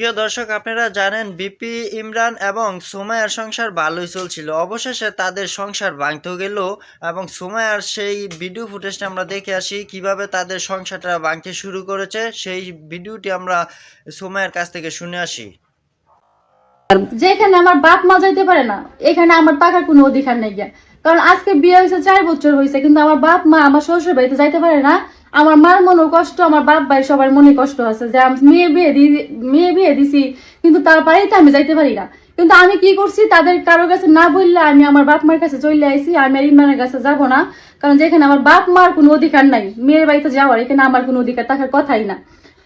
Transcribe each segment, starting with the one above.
প্রিয় দর্শক, আপনারা জানেন বিপি, ইমরান এবং সুমায়ার সংসার ভালোই চলছিল। অবশেষে তাদের সংসার ভাঙতে গেল এবং সুমায়ার সেই ভিডিও ফুটেজটা আমরা দেখে আসি, কীভাবে তাদের সংসারটা ভাঙতে শুরু করেছে। সেই ভিডিওটি আমরা সুমায়ার কাছ থেকে শুনে আসি। যেখানে আমার বাপ মা যাইতে পারে না, এখানে আমার টাকার কোনো অধিকার নেই কারণ আজকে বিয়ে হয়েছে চার বছর হয়েছে কিন্তু আমার বাপ মা আমার শ্বশুর বাড়িতে যাইতে পারে না আমার মার মনেও কষ্ট, আমার বাপ ভাই সবার মনে কষ্ট আছে যে আমি মেয়ে বিয়ে দিয়ে মেয়ে বিয়ে দিছি, কিন্তু তার বাড়িতে আমি যাইতে পারি না। কিন্তু আমি কি করছি, তাদের কারোর কাছে না বললে আমি আমার বাপ মার কাছে চলে আইছি, আমি আর ইমরানের কাছে যাব না, কারণ যেখানে আমার বাপ মার কোনো অধিকার নাই, মেয়ের বাড়িতে যাওয়ার, এখানে আমার কোনো অধিকার থাকার কথাই না।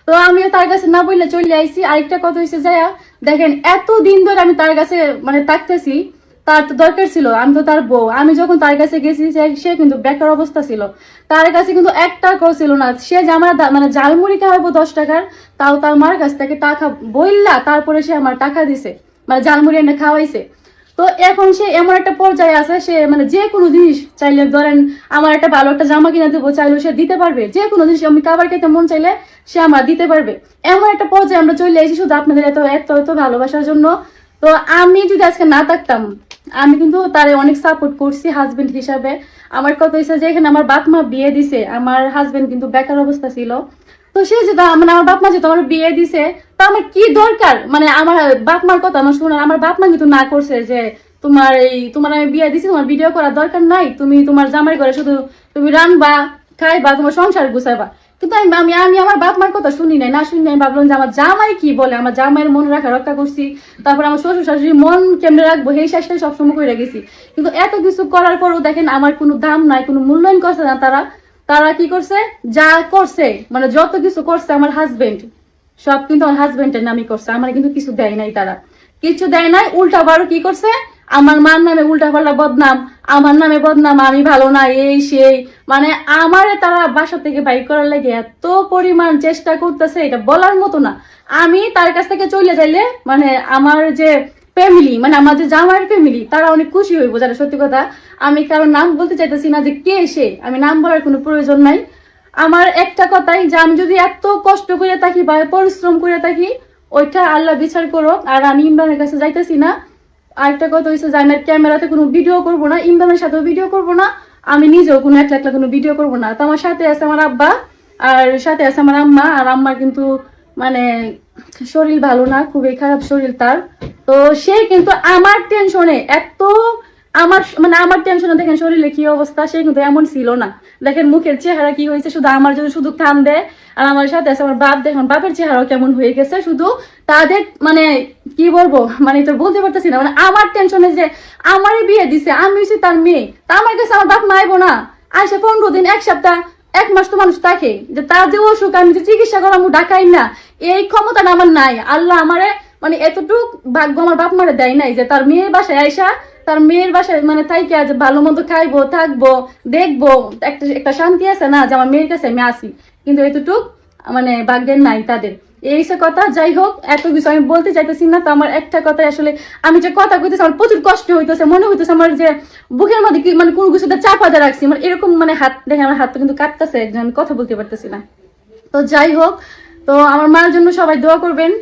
তো আমিও তার কাছে না বললে চলে আইছি। আরেকটা কথা হয়েছে যায়া দেখেন এত দিন ধরে আমি তার কাছে মানে থাকতেছি তার তো দরকার ছিল, আমি তো তার বউ। আমি যখন তার কাছে গেছি, সে- কিন্তু বেকার অবস্থা ছিল। তার কাছে কিন্তু এক টাকাও ছিল না। সে আমার মানে জালমুড়ি খাওয়াবো দশ টাকার, তাও তার মার কাছ থেকে টাকা বললা তারপরে সে আমার টাকা দিছে। মানে জালমুড়ি এনে খাওয়াইছে। তো এখন সে এমন একটা পর্যায়ে আছে, সে মানে যে কোনো জিনিস চাইলে ধরেন, আমার একটা ভালো একটা জামা কিনে দেবো, চাইলেও সে দিতে পারবে। যে কোনো জিনিস, আমি খাবার খেতে মন চাইলে সে আমার দিতে পারবে। এমন একটা পর্যায়ে আমরা চলে এসেছি শুধু আপনাদের এত এত এত ভালোবাসার জন্য। তো আমি যদি আজকে না থাকতাম আমি কিন্তু তারে অনেক সাপোর্ট করছি হাজবেন্ড হিসাবে। আমার কথা হয়েছে যে, এখানে আমার বাপ মা বিয়ে দিছে, আমার হাজবেন্ড কিন্তু বেকার অবস্থা ছিল। তো সে যেটা মানে আমার বাপ মা যেহেতু আমার বিয়ে দিছে, তো আমার কি দরকার? মানে আমার বাপ মার কথা আমার শোনার আমার বাপ মা কিন্তু না করছে যে, তোমার এই, তোমার আমি বিয়ে দিছি, তোমার ভিডিও করার দরকার নাই, তুমি তোমার জামাই করে শুধু তুমি রানবা, খাইবা, তোমার সংসার গুছাইবা। কিন্তু আমি আমি আমি আমার বাপ মার কথা শুনি নাই, না শুনি নাই ভাবলাম যে আমার জামাই কি বলে? আমার জামাইয়ের মন রাখা, রক্ষা করছি। তারপর আমার শ্বশুর শাশুড়ি মন কেমনে রাখব? সেই শেষটাই সবসময় করে রেখেছি কিন্তু এত কিছু করার পরও দেখেন আমার কোনো দাম নাই, কোনো মূল্যায়ন করছে না তারা। তারা কি করছে? যা করছে মানে যত কিছু করছে আমার হাজবেন্ড সব কিন্তু আমার হাজবেন্ডের নামই করছে। আমার কিন্তু কিছু দেয় নাই তারা। কিছু দেয় নাই, উল্টা বারো কি করছে? আমার মার নামে উল্টা পাল্টা বদনাম, আমার নামে বদনাম, আমি ভালো না এই সেই। মানে আমারে তারা বাসা থেকে বাইক করার লাগে এত পরিমাণ চেষ্টা করতেছে, এটা বলার মতো না। আমি তার কাছ থেকে চলে যাইলে মানে আমার যে ফ্যামিলি মানে আমার যে জামাইয়ের ফ্যামিলি তারা অনেক খুশি হইব যারা সত্যি কথা। আমি কারও নাম বলতে চাইতেছি না যে কে সে, আমি নাম বলার কোনো প্রয়োজন নাই। আমার একটা কথাই, যে আমি যদি এত কষ্ট করে থাকি বা পরিশ্রম করে থাকি, ওইটা আল্লাহ বিচার করো আর আমি ইমরানের কাছে যাইতেছি না। আরেকটা কথা হয়েছে যে আমি আর ক্যামেরাতে কোনো ভিডিও করব না, ইমরানের সাথেও ভিডিও করব না, আমি নিজেও কোনো একলা একলা কোনো ভিডিও করব না। তো আমার সাথে আছে আমার আব্বা, আর সাথে আছে আমার আম্মা, আর আম্মার কিন্তু মানে শরীর ভালো না, খুবই খারাপ শরীর তার। তো সে কিন্তু আমার টেনশনে এত আমার মানে আমার টেনশনে দেখেন শরীরে কি অবস্থা, সে কিন্তু এমন ছিল না। দেখেন মুখের চেহারা কি হয়েছে, শুধু আমার জন্য শুধু আর আমার সাথে আছে আমার বাপ। বাপের চেহারাও কেমন হয়ে গেছে, শুধু তাদের মানে কি বলব মানে এটা বলতে পারতেছি না। মানে আমার টেনশনে যে আমারই বিয়ে দিছে, আমি হচ্ছি তার মেয়ে, তা আমার কাছে আমার বাপ মাইবো না। আসে পনেরো দিন, এক সপ্তাহ, এক মাস তো মানুষ থাকে, যে তার যে অসুখ, আমি যে চিকিৎসা করামু ডাকাই না। এই ক্ষমতাটা আমার নাই। আল্লাহ আমারে মানে এতটুক ভাগ্য আমার বাপ মারে দেয় নাই যে তার মেয়ের বাসায় আইসা তার মেয়ের বাসায় মানে থাইকে যে ভালো মন্দ খাইবো, থাকব, দেখব, একটা একটা শান্তি আছে না যে আমার মেয়ের কাছে আমি আসি। কিন্তু এতটুক মানে ভাগ্যের নাই তাদের। এই সে কথা, যাই হোক, এত কিছু আমি বলতে চাইতেছি না, তো আমার একটা কথা আসলে, আমি যে কথা কইতেছি আমার প্রচুর কষ্ট হইতেছে, মনে হইতেছে আমার যে বুকের মধ্যে কি মানে কোন কিছুটা চাপা দিয়ে রাখছি মানে এরকম মানে হাত দেখে আমার হাতটা কিন্তু কাটতেছে একজন আমি কথা বলতে পারতেছি না। তো যাই হোক, তো আমার মার জন্য সবাই দোয়া করবেন।